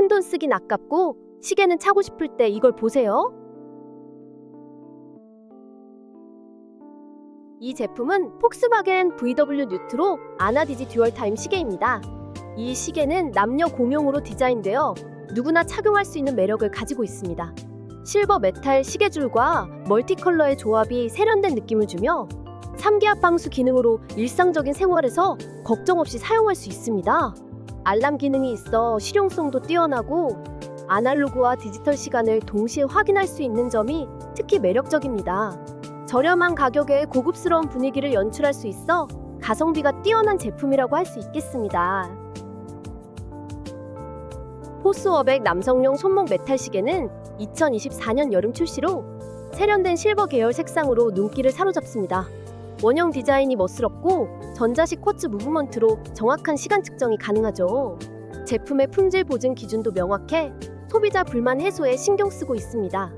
큰 돈 쓰긴 아깝고 시계는 차고 싶을 때 이걸 보세요. 이 제품은 폭스바겐 VW 뉴트로 아나디지 듀얼 타임 시계입니다. 이 시계는 남녀 공용으로 디자인되어 누구나 착용할 수 있는 매력을 가지고 있습니다. 실버 메탈 시계줄과 멀티컬러의 조합이 세련된 느낌을 주며 3기압 방수 기능으로 일상적인 생활에서 걱정 없이 사용할 수 있습니다. 알람 기능이 있어 실용성도 뛰어나고 아날로그와 디지털 시간을 동시에 확인할 수 있는 점이 특히 매력적입니다. 저렴한 가격에 고급스러운 분위기를 연출할 수 있어 가성비가 뛰어난 제품이라고 할 수 있겠습니다. 포스워백 남성용 손목 메탈 시계는 2024년 여름 출시로 세련된 실버 계열 색상으로 눈길을 사로잡습니다. 원형 디자인이 멋스럽고 전자식 쿼츠 무브먼트로 정확한 시간 측정이 가능하죠. 제품의 품질 보증 기준도 명확해 소비자 불만 해소에 신경 쓰고 있습니다.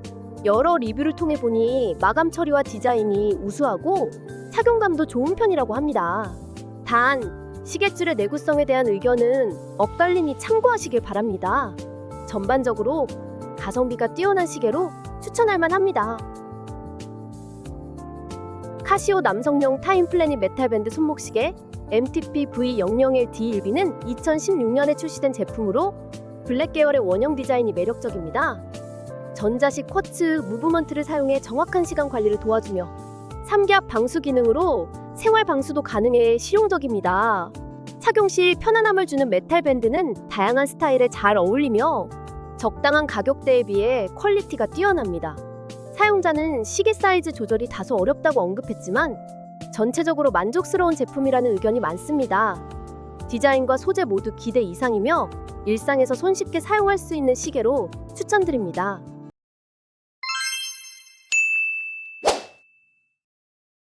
여러 리뷰를 통해 보니 마감 처리와 디자인이 우수하고 착용감도 좋은 편이라고 합니다. 단 시계줄의 내구성에 대한 의견은 엇갈리니 참고하시길 바랍니다. 전반적으로 가성비가 뛰어난 시계로 추천할 만합니다. 카시오 남성용 타임 플래닛 메탈 밴드 손목시계 MTP V001D1B는 2016년에 출시된 제품으로 블랙 계열의 원형 디자인이 매력적입니다. 전자식 쿼츠 무브먼트를 사용해 정확한 시간 관리를 도와주며 3기압 방수 기능으로 생활 방수도 가능해 실용적입니다. 착용 시 편안함을 주는 메탈 밴드는 다양한 스타일에 잘 어울리며 적당한 가격대에 비해 퀄리티가 뛰어납니다. 사용자는 시계 사이즈 조절이 다소 어렵다고 언급했지만 전체적으로 만족스러운 제품이라는 의견이 많습니다. 디자인과 소재 모두 기대 이상이며 일상에서 손쉽게 사용할 수 있는 시계로 추천드립니다.